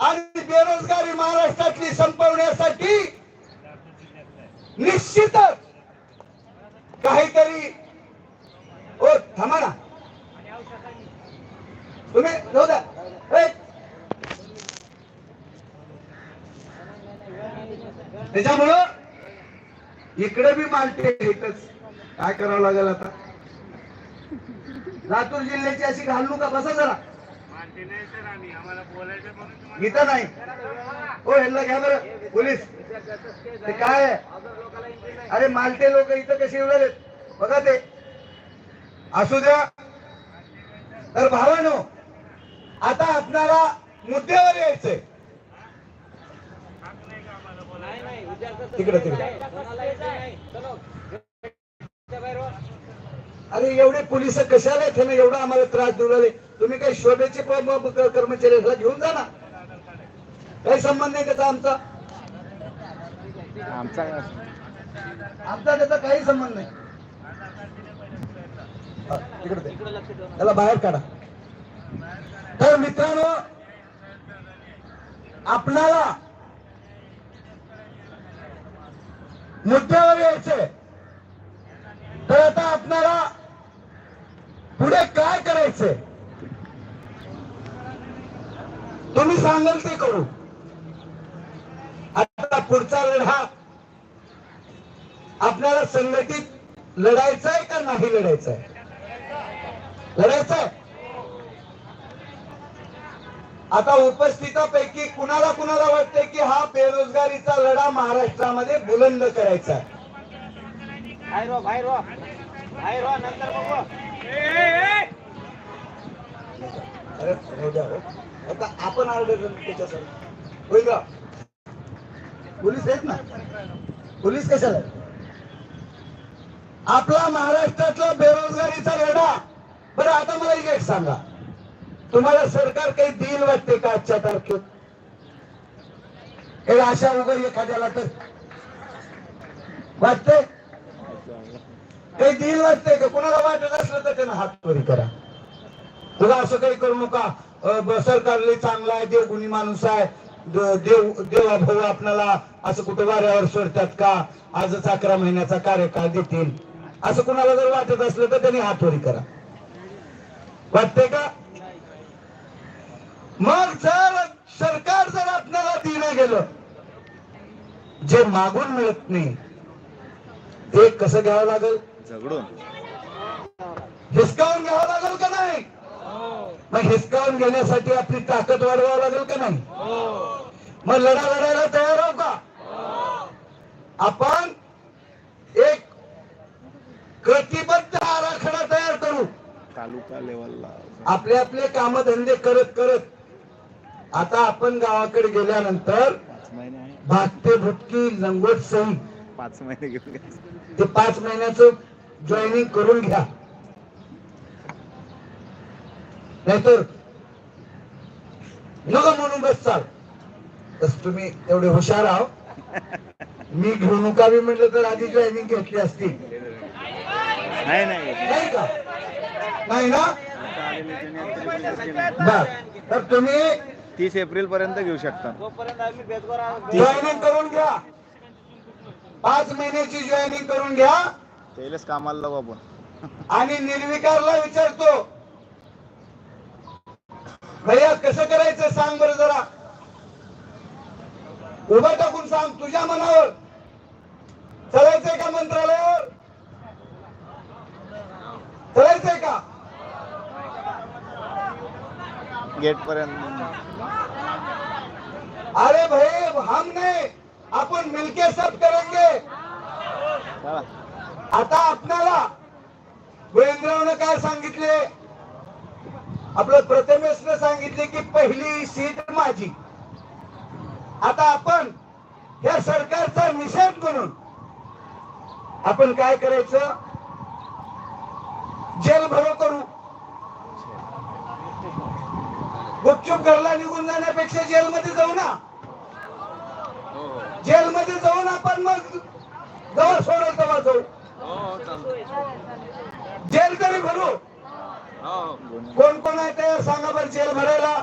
आणि बेरोजगारी महाराष्ट्रातली संपवण्यासाठी निश्चितच काहीतरी ओ थांबा ना. तुम्ही जाऊ द्या. त्याच्यामुळं इकडे बी मानते इथंच काय करावं लागेल आता? लातूर जिल्ह्याची अशी घालू का बसा जरा. इथं नाही. हो ह्याला घ्या बरं. पोलीस. ते काय आहे? अरे मालते लोक इथं कसे येऊ बघा ते. असू द्या. तर भावानो आता आपणाला मुद्द्यावर यायचंय. तिकडे तिकडे. अरे एवढे पोलीस कशाला आहेत? ना एवढा आम्हाला त्रास देऊ राहिले. तुम्ही काही शोभेचे कर्मचारी घेऊन जा ना. काही संबंध नाही त्याचा आमचा. आमचा त्याचा काही संबंध नाही. तिकडे. त्याला बाहेर काढा. तर मित्रांनो आपणाला मुद्द्यावर यायचंय. तर आता आपणाला पुढे काय करायचंय तुम्ही सांगाल ते करू. आता पुढचा लढा आपल्याला संघटित लढायचंय का नाही लढायचं आहे? आता उपस्थितापैकी कुणाला कुणाला वाटतंय की हा बेरोजगारीचा लढा महाराष्ट्रामध्ये बुलंद करायचा आहे? आता आपण ऑर्डर त्याच्यासाठी होईल का पोलीस आहेत ना पोलीस कशाला? आपला महाराष्ट्रातला बेरोजगारीचा लढा. बरं आता मला एक एक सांगा. तुम्हाला सरकार काही देईल वाटते का आजच्या तारखेत काही आशा वगैरे एखाद्याला तर वाटते काही दिल वाटतंय का? कुणाला वाटत असलं तर त्यानं हात वरी करा. तुला असं काही करू नका. सरकार लय चांगला आहे देव गुणी माणूस आहे. देव देवा भाऊ आपल्याला असं कुठं वाऱ्यावर सोडतात का? आजच अकरा महिन्याचा कार्यकाळ देतील. असं कुणाला जर वाटत असलं तर त्यांनी हातवरी करा. वाटते का? मग जर सरकार जर आपल्याला दिलं गेलं जे मागून मिळत नाही ते कसं घ्यावं लागेल? झगडून. हिसकावून घ्यावं लागेल का नाही? मग हिसकावून घेण्यासाठी आपली ताकद वाढवावं लागेल का नाही? मग लढा लढायला तयार आहो का? आपण एक कृतीबद्ध आराखडा तयार करू. तालुका लेवलला. आपले आपले कामधंदे करत करत आता आपण गावाकडे गेल्यानंतर भागते भुटकी लंगोट सही पाच महिने घेऊन ते पाच महिन्याचं जॉईनिंग करून घ्या. नाहीतर नको म्हणून बस चाल. तस तुम्ही एवढे हुशार आहो. मी घेऊ नका बी म्हटलं तर आधी जॉईनिंग घेतली असती नाही नाही. नाही का? नाही ना? बर. तर तुम्ही तीस एप्रिल पर्यंत घेऊ शकता. जॉईनिंग करून घ्या. पाच महिन्याची जॉईनिंग करून घ्या. त्यालाच कामाला लावू आपण. आणि निर्विकारला विचारतो. भैया कसं करायचं सांग बरं जरा. उभं टाकून सांग तुझ्या मनावर. चलायचंय का मंत्रालयावर? चलायचंय का? गेट पर्यंत अरे भाई हम नहीं. आपण मिलके सब करेंगे. आता आपल्याला गोविंदरावनं काय सांगितले? आपलं प्रथमेशनं सांगितले की पहिली सीट माझी. आता आपण या सरकारचा निषेध करून आपण काय करायचं? जेल भरो करू. गुपचूप घरला निघून जाण्यापेक्षा जेलमध्ये जाऊ ना. जेलमध्ये जाऊन आपण मग जवळ सोडेल तेव्हा जाऊ. जेल तरी भरू. कोण कोण आहे ते सांगा बरं जेल भरायला.